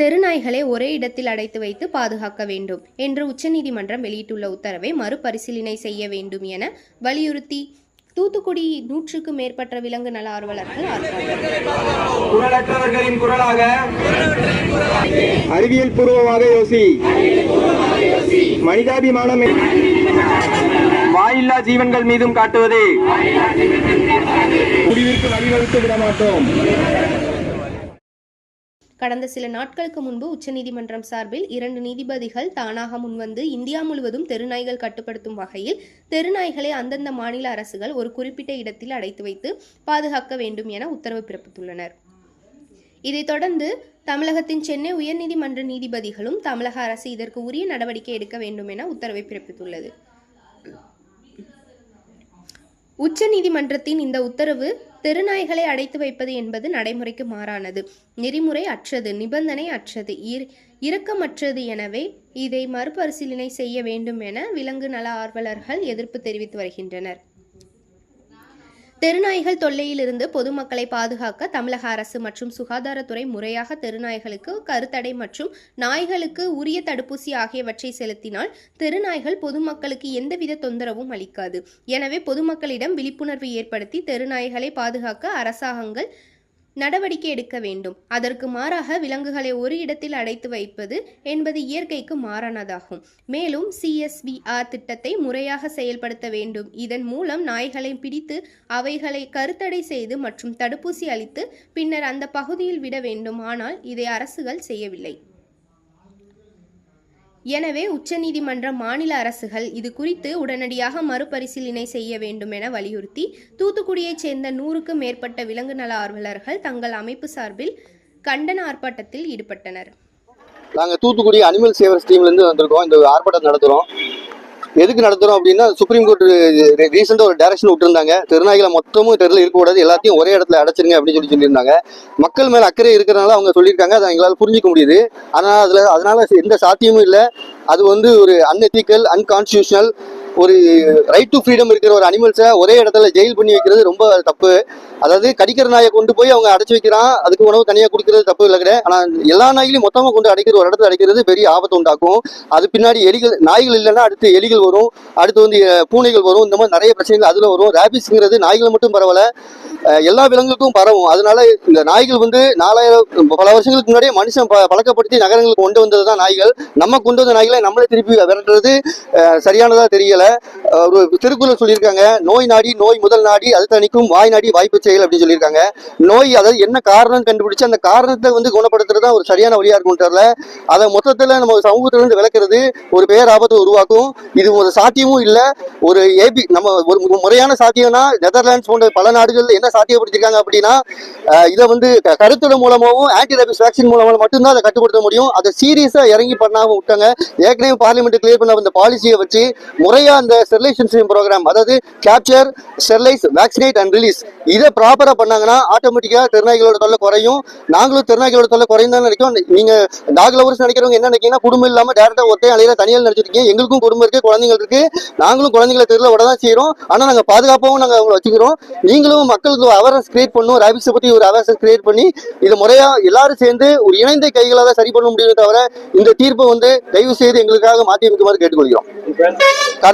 தெருநாய்களை ஒரே இடத்தில் அடைத்து வைத்து பாதுகாக்க வேண்டும் என்று உச்சநீதிமன்றம் வெளியிட்டுள்ள உத்தரவை மறுபரிசீலனை செய்ய வேண்டும் என வலியுறுத்தி தூத்துக்குடி நூற்றுக்கும் மேற்பட்ட விலங்கு நல ஆர்வலர்கள் ஆர்ப்பாட்டம். குரலற்றவர்களின் குரலாக அறிவியல் பூர்வமாக யோசி. மனிதாபிமானம் வாயில்லா ஜீவன்கள் மீதும் காட்டுவதே. முடிவிற்கு வழிவகுத்து விட மாட்டோம் கடந்த சில நாட்களுக்கு முன்பு உச்சநீதிமன்றம் சார்பில் இரண்டு நீதிபதிகள் தானாக முன்வந்து இந்தியா முழுவதும் தெருநாய்கள் கட்டுப்படுத்தும் வகையில் தெருநாய்களை அந்தந்த மாநில அரசுகள் ஒரு குறிப்பிட்ட இடத்தில் அடைத்து வைத்து பாதுகாக்க வேண்டும் என உத்தரவு பிறப்பித்துள்ளனர். இதைத் தொடர்ந்து தமிழகத்தின் சென்னை உயர்நீதிமன்ற நீதிபதிகளும் தமிழக அரசு இதற்கு உரிய நடவடிக்கை எடுக்க வேண்டும் என உத்தரவை பிறப்பித்துள்ளது. உச்ச நீதிமன்றத்தின் இந்த உத்தரவு தெருநாய்களை அடைத்து வைப்பது என்பது நடைமுறைக்கு மாறானது. நெறிமுறை அற்றது நிபந்தனை அற்றது இரக்கமற்றது எனவே இதை மறுபரிசீலனை செய்ய வேண்டும் என விலங்கு நல ஆர்வலர்கள் எதிர்ப்பு தெரிவித்து வருகின்றனர். தெருநாய்கள் தொல்லையிலிருந்து பொதுமக்களை பாதுகாக்க தமிழக அரசு மற்றும் சுகாதாரத்துறை முறையாக தெருநாய்களுக்கு கருத்தடை மற்றும் நாய்களுக்கு உரிய தடுப்பூசி ஆகியவற்றை செலுத்தினால் தெருநாய்கள் பொதுமக்களுக்கு எந்தவித தொந்தரவும் அளிக்காது. எனவே பொதுமக்களிடம் விழிப்புணர்வு ஏற்படுத்தி தெருநாய்களை பாதுகாக்க அரசாங்கங்கள் நடவடிக்கை எடுக்க வேண்டும். அதற்கு மாறாக விலங்குகளை ஒரு இடத்தில் அடைத்து வைப்பது என்பது இயற்கைக்கு மாறானதாகும். மேலும் சிஎஸ்பிஆர் திட்டத்தை முறையாக செயல்படுத்த வேண்டும். இதன் மூலம் நாய்களை பிடித்து அவைகளை கருத்தடை செய்து மற்றும் தடுப்பூசி அளித்து பின்னர் அந்த பகுதியில் விட வேண்டும். ஆனால் இதை அரசுகள் செய்யவில்லை. எனவே உச்சநீதிமன்ற மாநில அரசுகள் இது குறித்து உடனடியாக மறுபரிசீலனை செய்ய வேண்டும் என வலியுறுத்தி தூத்துக்குடியைச் சேர்ந்த நூறுக்கும் மேற்பட்ட விலங்கு நல ஆர்வலர்கள் தங்கள் அமைப்பு சார்பில் கண்டன ஆர்ப்பாட்டத்தில் ஈடுபட்டனர். நாங்கள் தூத்துக்குடி அனிமல் சேவர் டீம்லேருந்து வந்திருக்கோம். இந்த ஆர்ப்பாட்டம் நடத்துகிறோம் எதுக்கு நடத்துறோம் அப்படின்னா சுப்ரீம் கோர்ட் ரீசெண்டா ஒரு டைரக்ஷன் விட்டுருந்தாங்க. திருநாய்களை மொத்தமும் தெருல இருக்கக்கூடாது. எல்லாத்தையும் ஒரே இடத்துல அடைச்சிருங்க அப்படின்னு சொல்லி சொல்லியிருந்தாங்க. மக்கள் மேலே அக்கறை இருக்கிறனால அவங்க சொல்லியிருக்காங்க. அதை எங்களால் புரிஞ்சிக்க முடியுது. ஆனால் அதில் அதனால எந்த சாத்தியமும் இல்லை. அது வந்து ஒரு அன்எத்திக்கல் அன்கான்ஸ்டியூஷனல் ஒரு ரைட் டு ஃப்ரீடம் இருக்கிற ஒரு அனிமல்ஸை ஒரே இடத்துல ஜெயில் பண்ணி வைக்கிறது ரொம்ப தப்பு. அதாவது கடிக்கிற நாயை கொண்டு போய் அவங்க அடைச்சி வைக்கிறான். அதுக்கு உணவு தனியாக கொடுக்கறது தப்பு இல்லை கிடையாது ஆனால் எல்லா நாய்களையும் மொத்தமாக கொண்டு அடைக்கிற ஒரு இடத்துல அடைக்கிறது பெரிய ஆபத்து உண்டாக்கும். அது பின்னாடி எலிகள் நாய்கள் இல்லைன்னா அடுத்து எலிகள் வரும். அடுத்து வந்து பூனைகள் வரும். இந்த மாதிரி நிறைய பிரச்சனைகள் அதில் வரும். ரேபிஸ்ங்கிறது நாய்கள் மட்டும் பரவல. எல்லா விலங்குகளுக்கும் பரவும். அதனால இந்த நாய்கள் வந்து நாலாயிரம் பல வருஷங்களுக்கு முன்னாடியே மனுஷன் ப- பழக்கப்படுத்தி நகரங்களுக்கு கொண்டு வந்தது தான் நாய்கள். நம்ம கொண்டு வந்த நாய்களை நம்மளே திருப்பி விரட்டுறது சரியானதாக தெரியலை தெரியல. ஒரு திருக்குறள் சொல்லியிருக்காங்க. நோய் நாடி நோய் முதல் நாடி அது தணிக்கும் வாய் நாடி வாய்ப்பு செயல் அப்படின்னு சொல்லியிருக்காங்க. நோய் அதாவது என்ன காரணம் கண்டுபிடிச்சு அந்த காரணத்தை வந்து குணப்படுத்துறது தான் ஒரு சரியான வழியா இருக்கும் தெரியல. அதை மொத்தத்தில் நம்ம சமூகத்துல இருந்து விளக்குறது ஒரு பேர் ஆபத்தை உருவாக்கும். இது ஒரு சாத்தியமும் இல்லை. ஒரு ஏபி நம்ம ஒரு முறையான சாத்தியம்னா நெதர்லாண்ட்ஸ் போன்ற பல நாடுகளில் என்ன சாத்தியப்படுத்திருக்காங்க அப்படின்னா இதை வந்து க- கருத்துட மூலமாகவும் ஆன்டி ரேபிஸ் வேக்சின் மூலமாக மட்டும்தான் அதை கட்டுப்படுத்த முடியும். அதை சீரியஸாக இறங்கி பண்ணாமல் விட்டாங்க. ஏற்கனவே பார்லிமெண்ட் கிளியர் பண்ண அந்த பாலிசியை வச்சு முறையா அந்த ஸ்டெர்லைசேஷன் ப்ரோக்ராம் அதாவது capture sterilise vaccinate and release இதை ப்ராப்பரா பண்ணாங்கன்னா ஆட்டோமேட்டிக்கா திருநாய்களோட தொல்லை குறையும். நாங்களும் திருநாய்களோட தொல்லை குறையும் தான் நினைக்கிறோம். நீங்க டாக் லவர்ஸ் நினைக்கிறவங்க என்ன நினைக்கிறீங்கன்னா குடும்பம் இல்லாம டேரக்டா ஒத்தையும் அலையில தனியால் நினைச்சிருக்கீங்க எங்களுக்கும் குடும்பம் இருக்கு குழந்தைகள் இருக்கு. நாங்களும் குழந்தைகளை தெருல விட தான் செய்யறோம் ஆனா நாங்க பாதுகாப்பாகவும் நாங்க அவங்களை வச்சுக்கிறோம். நீங்களும் மக்களுக்கு அவேர்னஸ் கிரியேட் பண்ணும் ரேபிக்ஸை பத்தி ஒரு அவேர்னஸ் கிரியேட் பண்ணி இது முறையா எல்லாரும் சேர்ந்து ஒரு இணைந்த கைகளால சரி பண்ண முடியுமே தவிர இந்த தீர்ப்பை வந்து தயவு செய்து எங்களுக்காக மாற்றி அமைக்குமாறு கேட்டுக்கொள்கிறோம்.